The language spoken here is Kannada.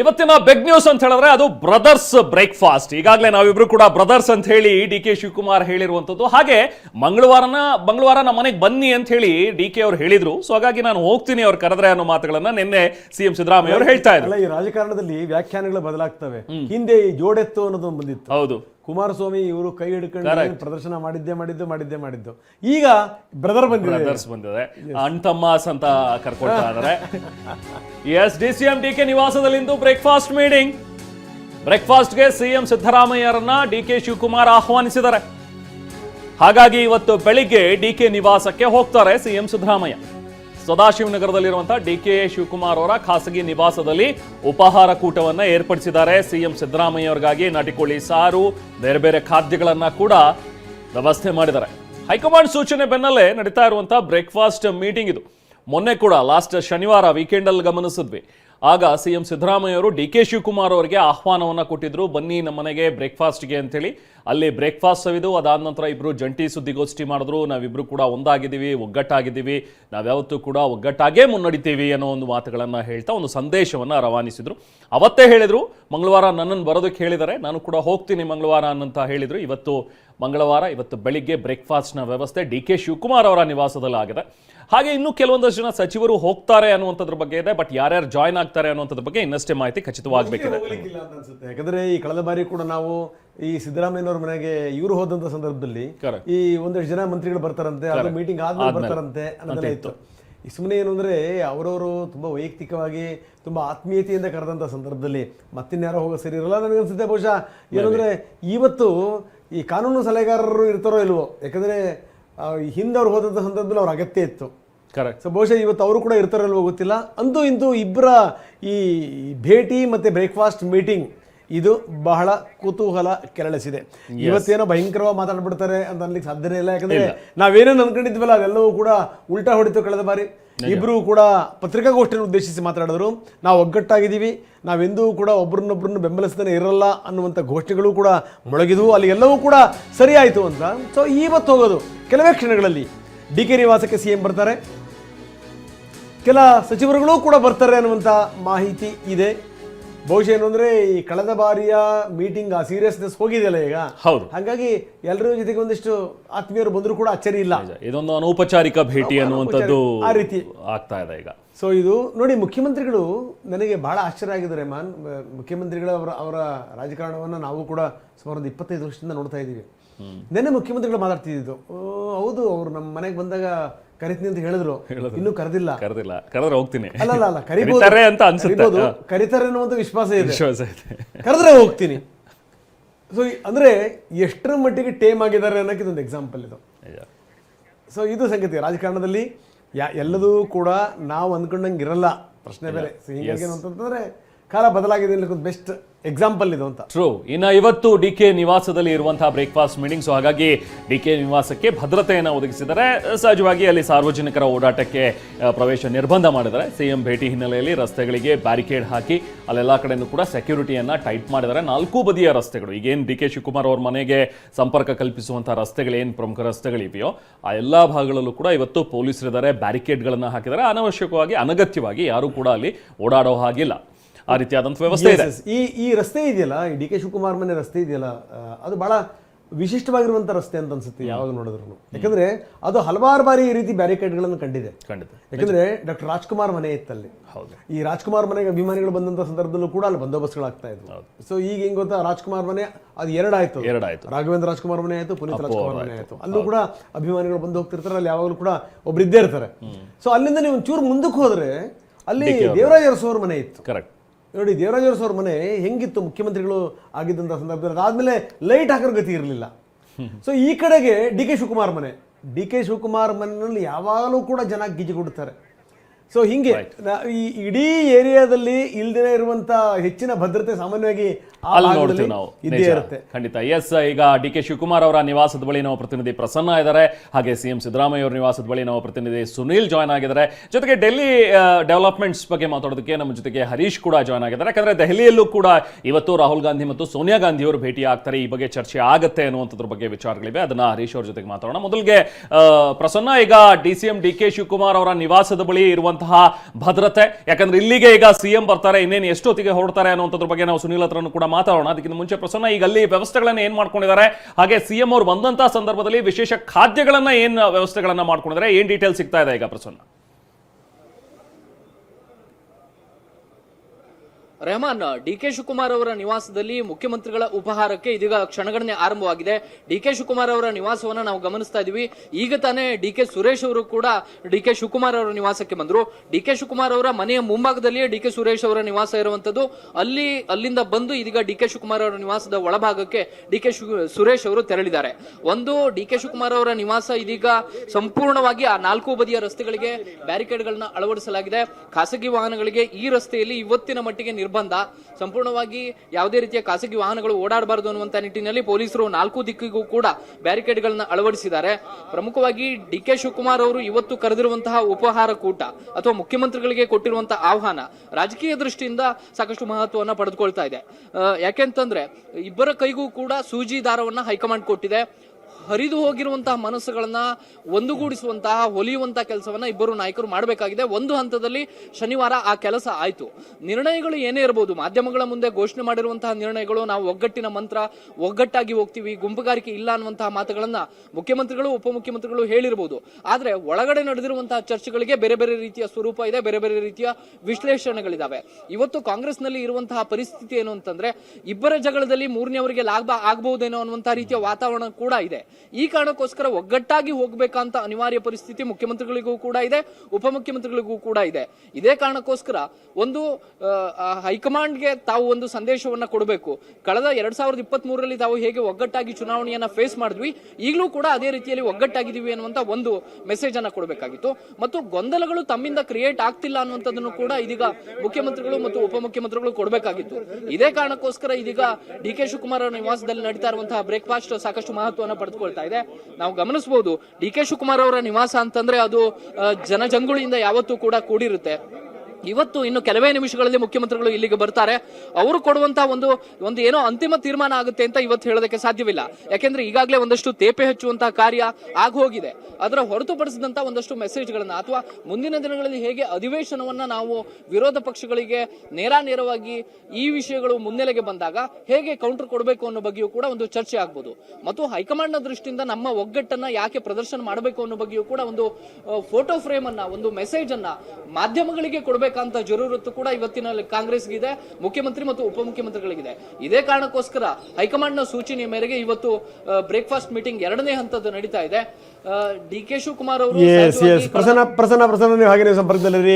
ಇವತ್ತಿನ ಬೆಗ್ ನ್ಯೂಸ್ ಅಂತ ಹೇಳಿದ್ರೆ ಅದು ಬ್ರದರ್ಸ್ ಬ್ರೇಕ್ಫಾಸ್ಟ್ ಈಗಾಗಲೇ ನಾವಿಬ್ರು ಕೂಡ ಬ್ರದರ್ಸ್ ಅಂತ ಹೇಳಿ ಡಿ ಕೆ ಶಿವಕುಮಾರ್ ಹೇಳಿರುವಂಥದ್ದು. ಹಾಗೆ ಮಂಗಳವಾರನ ಮಂಗಳವಾರ ನಮ್ಮ ಮನೆಗೆ ಬನ್ನಿ ಅಂತ ಹೇಳಿ ಡಿ ಕೆ ಅವ್ರು ಹೇಳಿದ್ರು. ಸೊ ಹಾಗಾಗಿ ನಾನು ಹೋಗ್ತೀನಿ ಅವ್ರು ಕರೆದ್ರೆ ಅನ್ನೋ ಮಾತುಗಳನ್ನ ನಿನ್ನೆ ಸಿ ಎಂ ಸಿದ್ದರಾಮಯ್ಯ ಅವರು ಹೇಳ್ತಾ ಇದ್ದಾರೆ ಈ ರಾಜಕಾರಣದಲ್ಲಿ ವ್ಯಾಖ್ಯಾನಗಳು ಬದಲಾಗ್ತವೆ. ಹಿಂದೆ ಈ ಜೋಡೆತ್ತು ಅನ್ನೋದು ಬಂದಿತ್ತು. ಹೌದು. ಕುಮಾರಸ್ವಾಮಿ ಇವರು ಕೈ ಹಿಡ್ಕೊಂಡು ಪ್ರದರ್ಶನ ಮಾಡಿದ್ದೆ ಮಾಡಿದ್ದು ಮಾಡಿದ್ದೆ ಮಾಡಿದ್ದು. ಈಗ ಬ್ರದರ್ ಬ್ರದರ್ಸ್ ಬಂದಿದೆ. ಅಣ್ತಮ್ಮಾಸ್ ಅಂತ ಕರ್ಕೊಳ್ತಾ ಇದಾರೆ. Yes D C M D K ನಿವಾಸದಲ್ಲಿಂದು breakfast meeting ಬ್ರೇಕ್ಫಾಸ್ಟ್ಗೆ ಸಿಎಂ ಸಿದ್ದರಾಮಯ್ಯರನ್ನ ಡಿ ಕೆ ಶಿವಕುಮಾರ್ ಆಹ್ವಾನಿಸಿದ್ದಾರೆ. ಹಾಗಾಗಿ ಇವತ್ತು ಬೆಳಿಗ್ಗೆ ಡಿ ಕೆ ನಿವಾಸಕ್ಕೆ ಹೋಗ್ತಾರೆ ಸಿಎಂ ಸಿದ್ದರಾಮಯ್ಯ. ಸದಾಶಿವನಗರದಲ್ಲಿರುವಂತಹ ಡಿ ಕೆ ಶಿವಕುಮಾರ್ ಅವರ ಖಾಸಗಿ ನಿವಾಸದಲ್ಲಿ ಉಪಹಾರ ಕೂಟವನ್ನ ಏರ್ಪಡಿಸಿದ್ದಾರೆ. ಸಿಎಂ ಸಿದ್ದರಾಮಯ್ಯ ಅವರಿಗಾಗಿ ನಾಟಿಕೋಳಿ ಸಾರು, ಬೇರೆ ಬೇರೆ ಖಾದ್ಯಗಳನ್ನ ಕೂಡ ವ್ಯವಸ್ಥೆ ಮಾಡಿದ್ದಾರೆ. ಹೈಕಮಾಂಡ್ ಸೂಚನೆ ಬೆನ್ನಲ್ಲೇ ನಡೀತಾ ಇರುವಂತಹ ಬ್ರೇಕ್ಫಾಸ್ಟ್ ಮೀಟಿಂಗ್ ಇದು. ಮೊನ್ನೆ ಕೂಡ ಲಾಸ್ಟ್ ಶನಿವಾರ ವೀಕೆಂಡ್ ಅಲ್ಲಿ ಗಮನಿಸಿದ್ವಿ. ಆಗ ಸಿಎಂ ಸಿದ್ದರಾಮಯ್ಯ ಅವರು ಡಿ ಕೆ ಶಿವಕುಮಾರ್ ಅವರಿಗೆ ಆಹ್ವಾನವನ್ನ ಕೊಟ್ಟಿದ್ರು. ಬನ್ನಿ ನಮ್ಮ ಮನೆಗೆ ಬ್ರೇಕ್ಫಾಸ್ಟ್ಗೆ ಅಂತೇಳಿ. ಅಲ್ಲಿ ಬ್ರೇಕ್ಫಾಸ್ಟ್ ಸವಿದು, ಅದಾದ ನಂತರ ಇಬ್ರು ಜಂಟಿ ಸುದ್ದಿಗೋಷ್ಠಿ ಮಾಡಿದ್ರು. ನಾವಿಬ್ರು ಕೂಡ ಒಂದಾಗಿದ್ದೀವಿ, ಒಗ್ಗಟ್ಟಾಗಿದ್ದೀವಿ. ನಾವ್ಯಾವತ್ತೂ ಕೂಡ ಒಗ್ಗಟ್ಟಾಗೇ ಮುನ್ನಡಿತೀವಿ ಅನ್ನೋ ಒಂದು ಮಾತುಗಳನ್ನ ಹೇಳ್ತಾ ಒಂದು ಸಂದೇಶವನ್ನ ರವಾನಿಸಿದ್ರು. ಅವತ್ತೇ ಹೇಳಿದರು, ಮಂಗಳವಾರ ನನ್ನನ್ನು ಬರೋದಕ್ಕೆ ಹೇಳಿದ್ದಾರೆ. ನಾನು ಕೂಡ ಹೋಗ್ತೀನಿ ಮಂಗಳವಾರ ಅನ್ನಂತ ಹೇಳಿದರು. ಇವತ್ತು ಮಂಗಳವಾರ, ಇವತ್ತು ಬೆಳಿಗ್ಗೆ ಬ್ರೇಕ್ಫಾಸ್ಟ್ನ ವ್ಯವಸ್ಥೆ ಡಿ ಕೆ ಶಿವಕುಮಾರ್ ಅವರ ನಿವಾಸದಲ್ಲಿ ಆಗಿದೆ ಹಾಗೆ ಇನ್ನೂ ಕೆಲವೊಂದಷ್ಟು ಜನ ಸಚಿವರು ಹೋಗ್ತಾರೆ ಅನ್ನುವಂಥದ್ರ ಬಗ್ಗೆ ಇದೆ ಬಟ್ ಯಾರ್ಯಾರು ಜಾಯ್ನ್ ಆಗ್ತಾರೆ ಅನ್ನುವಂಥದ್ರ ಬಗ್ಗೆ ಇನ್ನಷ್ಟೇ ಮಾಹಿತಿ ಖಚಿತವಾಗಬೇಕಿದೆ ಹೋಗ್ಲಿಕ್ಕಿಲ್ಲ ಅಂತ ಅನ್ಸುತ್ತೆ. ಯಾಕಂದ್ರೆ ಈ ಕಳೆದ ಬಾರಿ ಕೂಡ ನಾವು ಈ ಸಿದ್ದರಾಮಯ್ಯನವ್ರ ಮನೆಗೆ ಇವರು ಹೋದಂತ ಸಂದರ್ಭದಲ್ಲಿ Correct. ಈ ಒಂದಷ್ಟು ಜನ ಮಂತ್ರಿಗಳು ಬರ್ತಾರಂತೆ ಅದು ಮೀಟಿಂಗ್ ಆದ್ಮೇಲೆ ಬರ್ತಾರಂತೆ ಅನ್ನೋದೆಲ್ಲ ಇತ್ತು. ಈ ಸುಮ್ಮನೆ ಏನು ಅಂದ್ರೆ ಅವರವರು ತುಂಬಾ ವೈಯಕ್ತಿಕವಾಗಿ ತುಂಬಾ ಆತ್ಮೀಯತೆಯಿಂದ ಕರೆದಂತ ಸಂದರ್ಭದಲ್ಲಿ ಮತ್ತಿನ್ಯಾರೋ ಹೋಗೋ ಸರಿ ಇರಲ್ಲ ನನಗೆ ಅನ್ಸುತ್ತೆ ಬಹುಶಃ. ಏನಂದ್ರೆ ಇವತ್ತು ಈ ಕಾನೂನು ಸಲಹೆಗಾರರು ಇರ್ತಾರೋ ಇಲ್ವೋ ಯಾಕಂದ್ರೆ ಹಿಂದೆ ಅವ್ರು ಹೋದಂತ ಸಂದರ್ಭದಲ್ಲಿ ಅವ್ರ ಅಗತ್ಯ ಇತ್ತು. ಕರೆಕ್ಟ್ ಸೊ ಬಹುಶಃ ಇವತ್ತು ಅವರು ಕೂಡ ಇರ್ತಾರಲ್ವೋ ಗೊತ್ತಿಲ್ಲ. ಅಂತೂ ಇಂದು ಇಬ್ಬರ ಈ ಭೇಟಿ ಮತ್ತೆ ಬ್ರೇಕ್ಫಾಸ್ಟ್ ಮೀಟಿಂಗ್ ಇದು ಬಹಳ ಕುತೂಹಲ ಕೆರಳಿಸಿದೆ. ಇವತ್ತೇನೋ ಭಯಂಕರವಾಗಿ ಮಾತಾಡ್ಬಿಡ್ತಾರೆ ಅಂತ ಅನ್ಲಿಕ್ಕೆ ಸಾಧ್ಯನೇ ಇಲ್ಲ. ಯಾಕಂದ್ರೆ ನಾವೇನೇನು ಅನ್ಕೊಂಡಿದ್ವಲ್ಲ ಅದೆಲ್ಲವೂ ಕೂಡ ಉಲ್ಟಾ ಹೊಡಿತು ಕಳೆದ ಬಾರಿ. ಇಬ್ರು ಕೂಡ ಪತ್ರಿಕಾಗೋಷ್ಠಿಯನ್ನು ಉದ್ದೇಶಿಸಿ ಮಾತನಾಡಿದರು. ನಾವು ಒಗ್ಗಟ್ಟಾಗಿದ್ದೀವಿ. ನಾವೆಂದೂ ಕೂಡ ಒಬ್ಬರನ್ನೊಬ್ಬರನ್ನು ಬೆಂಬಲಿಸದೇ ಇರಲ್ಲ ಅನ್ನುವಂಥ ಘೋಷಣೆಗಳು ಕೂಡ ಮೊಳಗಿದವು. ಅಲ್ಲಿ ಎಲ್ಲವೂ ಕೂಡ ಸರಿಯಾಯಿತು ಅಂತ. ಸೊ ಇವತ್ತು ಹೋಗೋದು. ಕೆಲವೇ ಕ್ಷಣಗಳಲ್ಲಿ ಡಿ ಕೆ ನಿವಾಸಕ್ಕೆ ಸಿ ಎಂ ಬರ್ತಾರೆ. ಕೆಲ ಸಚಿವರುಗಳು ಕೂಡ ಬರ್ತಾರೆ ಅನ್ನುವಂಥ ಮಾಹಿತಿ ಇದೆ. ಬಹುಶಃ ಏನು ಅಂದ್ರೆ ಈ ಕಳೆದ ಬಾರಿಯ ಮೀಟಿಂಗ್ ಆ ಸೀರಿಯಸ್ನೆಸ್ ಹೋಗಿದೆಯಲ್ಲ ಈಗ? ಹೌದು. ಹಾಗಾಗಿ ಎಲ್ಲರ ಜೊತೆಗೆ ಒಂದಿಷ್ಟು ಆತ್ಮೀಯರು ಬಂದರೂ ಕೂಡ ಅಚ್ಚರಿ ಇಲ್ಲ. ಇದೊಂದು ಅನೌಪಚಾರಿಕ ಭೇಟಿ ಅನ್ನುವಂಥದ್ದು ಆ ರೀತಿ. ಆಗ್ತಾ ಇದೆ ಈಗ. ಸೊ ಇದು ನೋಡಿ ಮುಖ್ಯಮಂತ್ರಿಗಳು ನನಗೆ ಬಹಳ ಆಶ್ಚರ್ಯ ಆಗಿದ್ದಾರೆ ಮಾನ್ ಮುಖ್ಯಮಂತ್ರಿಗಳ ಅವರ ಅವರ ರಾಜಕಾರಣವನ್ನು ನಾವು ಕೂಡ ಸುಮಾರು ಒಂದು ಇಪ್ಪತ್ತೈದು ವರ್ಷದಿಂದ ನೋಡ್ತಾ ಇದ್ದೀವಿ. ನೆನ್ನೆ ಮುಖ್ಯಮಂತ್ರಿಗಳು ಮಾತಾಡ್ತಿದ್ದು ಹೌದು ಅವರು ನಮ್ಮ ಮನೆಗೆ ಬಂದಾಗ ಕರಿತೀನಿ ಅಂತ ಹೇಳಿದ್ರು. ಇನ್ನೂ ಕರೆದಿಲ್ಲ. ಕರೆದಿಲ್ಲ. ಕರೆದ್ರೆ ಹೋಗ್ತೀನಿ. ಅಲ್ಲ ಅಲ್ಲ ಅಲ್ಲ ಕರಿತಾರೆ ಅಂತ ಅನ್ಸುತ್ತೆ. ಕರಿತಾರೆ ಅನ್ನುವಂಥ ವಿಶ್ವಾಸ ಇದೆ. ವಿಶ್ವಾಸ ಇದೆ. ಕರೆದ್ರೆ ಹೋಗ್ತೀನಿ. ಸೊ ಅಂದ್ರೆ ಎಷ್ಟರ ಮಟ್ಟಿಗೆ ಟೇಮ್ ಆಗಿದ್ದಾರೆ ಅನ್ನೋಕೆ ಒಂದು ಎಕ್ಸಾಂಪಲ್ ಇದು. ಸೊ ಇದು ಸಂಗತಿ. ರಾಜಕಾರಣದಲ್ಲಿ ಯಾ ಎಲ್ಲದೂ ಕೂಡ ನಾವು ಅಂದ್ಕೊಂಡಂಗೆ ಇರಲ್ಲ. ಪ್ರಶ್ನೆ ಬೇರೆ. ಸೊ ಹೀಗಾಗಿ ಏನು ಅಂತಂದ್ರೆ ಕಾಲ ಬದಲಾಗಿದೆ ಅನ್ನೋದಕ್ಕೆ ಬೆಸ್ಟ್ ಎಕ್ಸಾಂಪಲ್ ಇದು ಅಂತ. ಟ್ರೂ ಇನ್ನು ಇವತ್ತು ಡಿ ಕೆ ನಿವಾಸದಲ್ಲಿ ಇರುವಂತಹ ಬ್ರೇಕ್ಫಾಸ್ಟ್ ಮೀಟಿಂಗ್ ಸೊ ಹಾಗಾಗಿ ಡಿ ಕೆ ನಿವಾಸಕ್ಕೆ ಭದ್ರತೆಯನ್ನು ಒದಗಿಸಿದರೆ, ಸಹಜವಾಗಿ ಅಲ್ಲಿ ಸಾರ್ವಜನಿಕರ ಓಡಾಟಕ್ಕೆ ಪ್ರವೇಶ ನಿರ್ಬಂಧ ಮಾಡಿದ್ದಾರೆ ಸಿಎಂ ಭೇಟಿ ಹಿನ್ನೆಲೆಯಲ್ಲಿ ರಸ್ತೆಗಳಿಗೆ ಬ್ಯಾರಿಕೇಡ್ ಹಾಕಿ, ಅಲ್ಲೆಲ್ಲ ಕಡೆಯೂ ಕೂಡ ಸೆಕ್ಯೂರಿಟಿಯನ್ನು ಟೈಟ್ ಮಾಡಿದ್ದಾರೆ ನಾಲ್ಕು ಬದಿಯ ರಸ್ತೆಗಳು. ಈಗೇನು ಡಿ ಕೆ ಶಿವಕುಮಾರ್ ಅವ್ರ ಮನೆಗೆ ಸಂಪರ್ಕ ಕಲ್ಪಿಸುವಂಥ ರಸ್ತೆಗಳು ಏನು ಪ್ರಮುಖ ರಸ್ತೆಗಳಿವೆಯೋ, ಆ ಎಲ್ಲ ಭಾಗಗಳಲ್ಲೂ ಕೂಡ ಇವತ್ತು ಪೊಲೀಸರಿದ್ದಾರೆ ಬ್ಯಾರಿಕೇಡ್ಗಳನ್ನು ಹಾಕಿದ್ದಾರೆ. ಅನವಶ್ಯಕವಾಗಿ, ಅನಗತ್ಯವಾಗಿ ಯಾರೂ ಕೂಡ ಅಲ್ಲಿ ಓಡಾಡೋ ಹಾಗಿಲ್ಲ. ಆ ರೀತಿಯಾದಂಥ ವ್ಯವಸ್ಥೆ ಇದೆ. ಈ ಈ ರಸ್ತೆ ಇದೆಯಲ್ಲ ಈ ಡಿ ಕೆ ಶಿವಕುಮಾರ್ ಮನೆ ರಸ್ತೆ ಇದೆಯಲ್ಲ ಅದು ಬಹಳ ವಿಶಿಷ್ಟವಾಗಿರುವಂತ ರಸ್ತೆ ಅಂತ ಅನ್ಸುತ್ತೆ ಯಾವಾಗ ನೋಡಿದ್ರು ಯಾಕಂದ್ರೆ ಅದು ಹಲವಾರು ಬಾರಿ ಈ ರೀತಿ ಬ್ಯಾರಿಕೇಡ್ಗಳನ್ನು ಕಂಡಿದೆ. ಖಂಡಿತ ಯಾಕಂದ್ರೆ ಡಾಕ್ಟರ್ ರಾಜ್ಕುಮಾರ್ ಮನೆ ಇತ್ತಲ್ಲಿ. ಹೌದು. ಈ ರಾಜ್ಕುಮಾರ್ ಮನೆಗೆ ಅಭಿಮಾನಿಗಳು ಬಂದಂತ ಸಂದರ್ಭದಲ್ಲೂ ಕೂಡ ಅಲ್ಲಿ ಬಂದೋಬಸ್ತ್ಗಳಾಗ್ತಾ ಇದ್ವು. ಸೊ ಈಗ ಹೆಂಗ್ ಗೊತ್ತಾ ರಾಜ್ಕುಮಾರ್ ಮನೆ ಅದು ಎರಡಾಯ್ತು. ಎರಡಾಯ್ತು. ರಾಘವೇಂದ್ರ ರಾಜ್ಕುಮಾರ್ ಮನೆ ಆಯ್ತು ಪುನೀತ್ ರಾಜ್ಕುಮಾರ್ ಮನೆ ಆಯ್ತು. ಅಲ್ಲೂ ಕೂಡ ಅಭಿಮಾನಿಗಳು ಬಂದು ಹೋಗ್ತಿರ್ತಾರೆ ಅಲ್ಲಿ ಯಾವಾಗಲೂ ಕೂಡ ಒಬ್ರು ಇದ್ದೇ ಇರ್ತಾರೆ. ಸೊ ಅಲ್ಲಿಂದ ನೀವು ಒಂಚೂರು ಮುಂದಕ್ಕೆ ಹೋದ್ರೆ ಅಲ್ಲಿ ದೇವರಾಜ ಅರಸು ಮನೆ ಇತ್ತು. ಕರೆಕ್ಟ್ ನೋಡಿ, ದೇವರಾಜ ಅವ್ರ ಮನೆ ಹೆಂಗಿತ್ತು? ಮುಖ್ಯಮಂತ್ರಿಗಳು ಆಗಿದ್ದಂಥ ಸಂದರ್ಭದಲ್ಲಿ ಅದಾದ್ಮೇಲೆ ಲೈಟ್ ಹಾಕೋ ಗತಿ ಇರಲಿಲ್ಲ. ಸೊ ಈ ಕಡೆಗೆ ಡಿ ಕೆ ಶಿವಕುಮಾರ್ ಮನೆ. ಡಿ ಕೆ ಶಿವಕುಮಾರ್ ಮನೆಯಲ್ಲಿ ಯಾವಾಗಲೂ ಕೂಡ ಜನ ಗಿಜಿ ಕೊಡ್ತಾರೆ ಸೊ ಹಿಂಗೆ ಈ ಇಡೀ ಏರಿಯಾದಲ್ಲಿ ಇಲ್ದೇ ಇರುವಂತ ಹೆಚ್ಚಿನ ಭದ್ರತೆ ಸಾಮಾನ್ಯವಾಗಿ ನೋಡ್ತೀವಿ ನಾವು. ಇದೇ ಇರುತ್ತೆ. ಖಂಡಿತ. ಎಸ್ ಈಗ ಡಿ ಕೆ ಶಿವಕುಮಾರ್ ಅವರ ನಿವಾಸದ ಬಳಿ ನಾವು ಪ್ರತಿನಿಧಿ ಪ್ರಸನ್ನ ಇದ್ದಾರೆ. ಹಾಗೆ ಸಿಎಂ ಸಿದ್ದರಾಮಯ್ಯ ಅವರ ನಿವಾಸದ ಬಳಿ ನಾವು ಪ್ರತಿನಿಧಿ ಸುನೀಲ್ ಜಾಯ್ನ್ ಆಗಿದ್ದಾರೆ. ಜೊತೆಗೆ ಡೆಲ್ಲಿ ಡೆವಲಪ್ಮೆಂಟ್ಸ್ ಬಗ್ಗೆ ಮಾತಾಡೋದಕ್ಕೆ ನಮ್ಮ ಜೊತೆಗೆ ಹರೀಶ್ ಕೂಡ ಜಾಯ್ನ್ ಆಗಿದ್ದಾರೆ. ಯಾಕಂದ್ರೆ ದೆಹಲಿಯಲ್ಲೂ ಕೂಡ ಇವತ್ತು ರಾಹುಲ್ ಗಾಂಧಿ ಮತ್ತು ಸೋನಿಯಾ ಗಾಂಧಿ ಅವರು ಭೇಟಿ ಆಗ್ತಾರೆ ಈ ಬಗ್ಗೆ ಚರ್ಚೆ ಆಗುತ್ತೆ ಅನ್ನುವಂಥದ್ರ ಬಗ್ಗೆ ವಿಚಾರಗಳಿವೆ. ಅದನ್ನ ಹರೀಶ್ ಅವ್ರ ಜೊತೆಗೆ ಮಾತಾಡೋಣ. ಮೊದಲಿಗೆ ಪ್ರಸನ್ನ ಈಗ D C M D K Shivakumar ಅವರ ನಿವಾಸದ ಬಳಿ ಇರುವಂತಹ ರೀತಿಯಾದಂತಹ ಭದ್ರತೆ. ಯಾಕಂದ್ರೆ ಇಲ್ಲಿಗೆ ಈಗ ಸಿಎಂ ಬರ್ತಾರೆ, ಇನ್ನೇನು ಎಷ್ಟೊತ್ತಿಗೆ ಹೊರಡ್ತಾರೆ ಅನ್ನೋದ್ರ ಬಗ್ಗೆ ನಾವು ಸುನೀಲ್ ಹತ್ರನೂ ಕೂಡ ಮಾತಾಡೋಣ. ಅದಕ್ಕಿಂತ ಮುಂಚೆ ಪ್ರಸನ್ನ, ಈಗ ಅಲ್ಲಿ ವ್ಯವಸ್ಥೆಗಳನ್ನ ಏನ್ ಮಾಡ್ಕೊಂಡಿದ್ದಾರೆ? ಹಾಗೆ ಸಿಎಂ ಅವರು ಬಂದಂತಹ ಸಂದರ್ಭದಲ್ಲಿ ವಿಶೇಷ ಖಾದ್ಯಗಳನ್ನ ಏನ್ ವ್ಯವಸ್ಥೆಗಳನ್ನ ಮಾಡ್ಕೊಂಡಿದ್ದಾರೆ? ಏನ್ ಡೀಟೇಲ್ ಸಿಗ್ತಾ ಇದೆ ಈಗ ಪ್ರಸನ್ನ? ರೆಹಮಾನ್, ಡಿ ಕೆ ಶಿವಕುಮಾರ್ ಅವರ ನಿವಾಸದಲ್ಲಿ ಮುಖ್ಯಮಂತ್ರಿಗಳ ಉಪಹಾರಕ್ಕೆ ಇದೀಗ ಕ್ಷಣಗಣನೆ ಆರಂಭವಾಗಿದೆ. ಡಿ ಕೆ ಶಿವಕುಮಾರ್ ಅವರ ನಿವಾಸವನ್ನ ನಾವು ಗಮನಿಸ್ತಾ ಇದೀವಿ. ಈಗ ತಾನೇ ಡಿ ಕೆ ಸುರೇಶ್ ಅವರು ಕೂಡ ಡಿ ಕೆ ಶಿವಕುಮಾರ್ ಅವರ ನಿವಾಸಕ್ಕೆ ಬಂದರು. ಡಿ ಕೆ ಶಿವಕುಮಾರ್ ಅವರ ಮನೆಯ ಮುಂಭಾಗದಲ್ಲಿಯೇ ಡಿ ಕೆ ಸುರೇಶ್ ಅವರ ನಿವಾಸ ಇರುವಂತದ್ದು. ಅಲ್ಲಿ, ಅಲ್ಲಿಂದ ಬಂದು ಇದೀಗ ಡಿ ಕೆ ಶಿವಕುಮಾರ್ ಅವರ ನಿವಾಸದ ಒಳಭಾಗಕ್ಕೆ ಡಿ ಕೆ ಸುರೇಶ್ ಅವರು ತೆರಳಿದ್ದಾರೆ. ಒಂದು, ಡಿ ಕೆ ಶಿವಕುಮಾರ್ ಅವರ ನಿವಾಸ ಇದೀಗ ಸಂಪೂರ್ಣವಾಗಿ ಆ ನಾಲ್ಕು ಬದಿಯ ರಸ್ತೆಗಳಿಗೆ ಬ್ಯಾರಿಕೇಡ್ಗಳನ್ನ ಅಳವಡಿಸಲಾಗಿದೆ. ಖಾಸಗಿ ವಾಹನಗಳಿಗೆ ಈ ರಸ್ತೆಯಲ್ಲಿ ಇವತ್ತಿನ ಮಟ್ಟಿಗೆ ನಿರ್ಬಂಧ ಸಂಪೂರ್ಣವಾಗಿ ಯಾವುದೇ ರೀತಿಯ ಖಾಸಗಿ ವಾಹನಗಳು ಓಡಾಡಬಾರದು ಅನ್ನುವಂತ ನಿಟ್ಟಿನಲ್ಲಿ ಪೊಲೀಸರು ನಾಲ್ಕು ದಿಕ್ಕಿಗೂ ಕೂಡ ಬ್ಯಾರಿಕೇಡ್ಗಳನ್ನ ಅಳವಡಿಸಿದ್ದಾರೆ. ಪ್ರಮುಖವಾಗಿ ಡಿ ಕೆ ಶಿವಕುಮಾರ್ ಅವರು ಇವತ್ತು ಕರೆದಿರುವಂತಹ ಉಪಹಾರ ಕೂಟ ಅಥವಾ ಮುಖ್ಯಮಂತ್ರಿಗಳಿಗೆ ಕೊಟ್ಟಿರುವಂತಹ ಆಹ್ವಾನ ರಾಜಕೀಯ ದೃಷ್ಟಿಯಿಂದ ಸಾಕಷ್ಟು ಮಹತ್ವವನ್ನು ಪಡೆದುಕೊಳ್ತಾ ಇದೆ. ಯಾಕೆಂತಂದ್ರೆ ಇಬ್ಬರ ಕೈಗೂ ಕೂಡ ಸೂಜಿ ದಾರವನ್ನ ಹೈಕಮಾಂಡ್ ಕೊಟ್ಟಿದೆ. ಹರಿದು ಹೋಗಿರುವಂತಹ ಮನಸ್ಸುಗಳನ್ನ ಒಂದುಗೂಡಿಸುವಂತಹ ಹೊಲಿಯುವಂತಹ ಕೆಲಸವನ್ನ ಇಬ್ಬರು ನಾಯಕರು ಮಾಡಬೇಕಾಗಿದೆ. ಒಂದು ಹಂತದಲ್ಲಿ ಶನಿವಾರ ಆ ಕೆಲಸ ಆಯಿತು. ನಿರ್ಣಯಗಳು ಏನೇ ಇರಬಹುದು ಮಾಧ್ಯಮಗಳ ಮುಂದೆ ಘೋಷಣೆ ಮಾಡಿರುವಂತಹ ನಿರ್ಣಯಗಳು, ನಾವು ಒಗ್ಗಟ್ಟಿನ ಮಂತ್ರ, ಒಗ್ಗಟ್ಟಾಗಿ ಹೋಗ್ತೀವಿ, ಗುಂಪುಗಾರಿಕೆ ಇಲ್ಲ ಅನ್ನುವಂತಹ ಮಾತುಗಳನ್ನ ಮುಖ್ಯಮಂತ್ರಿಗಳು, ಉಪಮುಖ್ಯಮಂತ್ರಿಗಳು ಹೇಳಿರಬಹುದು ಆದ್ರೆ ಒಳಗಡೆ ನಡೆದಿರುವಂತಹ ಚರ್ಚೆಗಳಿಗೆ ಬೇರೆ ಬೇರೆ ರೀತಿಯ ಸ್ವರೂಪ ಇದೆ, ಬೇರೆ ಬೇರೆ ರೀತಿಯ ವಿಶ್ಲೇಷಣೆಗಳಿದಾವೆ. ಇವತ್ತು ಕಾಂಗ್ರೆಸ್ನಲ್ಲಿ ಇರುವಂತಹ ಪರಿಸ್ಥಿತಿ ಏನು ಅಂತಂದ್ರೆ, ಇಬ್ಬರ ಜಗಳದಲ್ಲಿ ಮೂರನೇವರಿಗೆ ಲಾಭ ಆಗಬಹುದೇನೋ ಅನ್ನುವಂತಹ ರೀತಿಯ ವಾತಾವರಣ ಕೂಡ ಇದೆ. ಈ ಕಾರಣಕ್ಕೋಸ್ಕರ ಒಗ್ಗಟ್ಟಾಗಿ ಹೋಗಬೇಕಂತ ಅನಿವಾರ್ಯ ಪರಿಸ್ಥಿತಿ ಮುಖ್ಯಮಂತ್ರಿಗಳಿಗೂ ಕೂಡ ಇದೆ, ಉಪಮುಖ್ಯಮಂತ್ರಿಗಳಿಗೂ ಕೂಡ ಇದೆ. ಇದೇ ಕಾರಣಕ್ಕೋಸ್ಕರ ಒಂದು ಹೈಕಮಾಂಡ್ಗೆ ತಾವು ಒಂದು ಸಂದೇಶವನ್ನ ಕೊಡಬೇಕು. ಕಳೆದ ಎರಡ್ ಸಾವಿರದ ಇಪ್ಪತ್ತ್ ತಾವು ಹೇಗೆ ಒಗ್ಗಟ್ಟಾಗಿ ಚುನಾವಣೆಯನ್ನ ಫೇಸ್ ಮಾಡಿದ್ವಿ, ಈಗಲೂ ಕೂಡ ಅದೇ ರೀತಿಯಲ್ಲಿ ಒಗ್ಗಟ್ಟಾಗಿದ್ದೀವಿ ಅನ್ನುವಂತ ಒಂದು ಮೆಸೇಜ್ ಅನ್ನು ಕೊಡಬೇಕಾಗಿತ್ತು. ಮತ್ತು ಗೊಂದಲಗಳು ತಮ್ಮಿಂದ ಕ್ರಿಯೇಟ್ ಆಗ್ತಿಲ್ಲ ಅನ್ನುವಂಥದ್ದನ್ನು ಕೂಡ ಇದೀಗ ಮುಖ್ಯಮಂತ್ರಿಗಳು ಮತ್ತು ಉಪಮುಖ್ಯಮಂತ್ರಿಗಳು ಕೊಡಬೇಕಾಗಿತ್ತು. ಇದೇ ಕಾರಣಕ್ಕೋಸ್ಕರ ಇದೀಗ ಡಿ ಕೆ ಶಿವಕುಮಾರ್ ನಿವಾಸದಲ್ಲಿ ನಡೀತಾ ಇರುವಂತಹ ಬ್ರೇಕ್ಫಾಸ್ಟ್ ಸಾಕಷ್ಟು ಮಹತ್ವವನ್ನು ಪಡೆದುಕೊಳ್ತಾ ಇದೆ. ನಾವು ಗಮನಿಸಬಹುದು ಡಿ ಕೆ ಶಿವಕುಮಾರ್ ಅವರ ನಿವಾಸ ಅಂತಂದ್ರೆ ಅದು ಜನಜಂಗುಳಿಯಿಂದ ಯಾವತ್ತೂ ಕೂಡ ಕೂಡಿರುತ್ತೆ. ಇವತ್ತು ಇನ್ನು ಕೆಲವೇ ನಿಮಿಷಗಳಲ್ಲಿ ಮುಖ್ಯಮಂತ್ರಿಗಳು ಇಲ್ಲಿಗೆ ಬರ್ತಾರೆ. ಅವರು ಕೊಡುವಂತಹ ಒಂದು ಒಂದು ಏನೋ ಅಂತಿಮ ತೀರ್ಮಾನ ಆಗುತ್ತೆ ಅಂತ ಇವತ್ತು ಹೇಳೋದಕ್ಕೆ ಸಾಧ್ಯವಿಲ್ಲ. ಯಾಕೆಂದ್ರೆ ಈಗಾಗಲೇ ಒಂದಷ್ಟು ತೇಪೆ ಹಚ್ಚುವಂತಹ ಕಾರ್ಯ ಆಗೋಗಿದೆ ಅದರ ಹೊರತುಪಡಿಸಿದಂತಹ ಒಂದಷ್ಟು ಮೆಸೇಜ್ಗಳನ್ನು ಅಥವಾ ಮುಂದಿನ ದಿನಗಳಲ್ಲಿ ಹೇಗೆ ಅಧಿವೇಶನವನ್ನ ನಾವು ವಿರೋಧ ಪಕ್ಷಗಳಿಗೆ ನೇರಾನೇರವಾಗಿ ಈ ವಿಷಯಗಳು ಮುನ್ನೆಲೆಗೆ ಬಂದಾಗ ಹೇಗೆ ಕೌಂಟರ್ ಕೊಡಬೇಕು ಅನ್ನೋ ಬಗ್ಗೆಯೂ ಕೂಡ ಒಂದು ಚರ್ಚೆ ಆಗ್ಬೋದು. ಮತ್ತು ಹೈಕಮಾಂಡ್ನ ದೃಷ್ಟಿಯಿಂದ ನಮ್ಮ ಒಗ್ಗಟ್ಟನ್ನ ಯಾಕೆ ಪ್ರದರ್ಶನ ಮಾಡಬೇಕು ಅನ್ನೋ ಬಗ್ಗೆಯೂ ಕೂಡ ಒಂದು ಫೋಟೋ ಫ್ರೇಮ್ ಅನ್ನ, ಒಂದು ಮೆಸೇಜ್ ಅನ್ನ ಮಾಧ್ಯಮಗಳಿಗೆ ಕೊಡಬೇಕಂತ ಜರೂರತ್ತು ಕೂಡ ಇವತ್ತಿನ ಕಾಂಗ್ರೆಸ್ಗಿದೆ ಮುಖ್ಯಮಂತ್ರಿ ಮತ್ತು ಉಪಮುಖ್ಯಮಂತ್ರಿಗಳಿಗಿದೆ. ಇದೇ ಕಾರಣಕ್ಕೋಸ್ಕರ ಹೈಕಮಾಂಡ್ನ ಸೂಚನೆ ಮೇರೆಗೆ ಇವತ್ತು ಬ್ರೇಕ್ಫಾಸ್ಟ್ ಮೀಟಿಂಗ್ ಎರಡನೇ ಹಂತದ್ದು ನಡೀತಾ ಇದೆ. ಡಿ ಕೆ ಶಿವಕುಮಾರ್ ಅವರು ಪ್ರಸನ್ನ ಪ್ರಸನ್ನ ಪ್ರಸನ್ನ ನೀವು ಹಾಗೆ ನೀವು ಸಂಪರ್ಕದಲ್ಲಿರಿ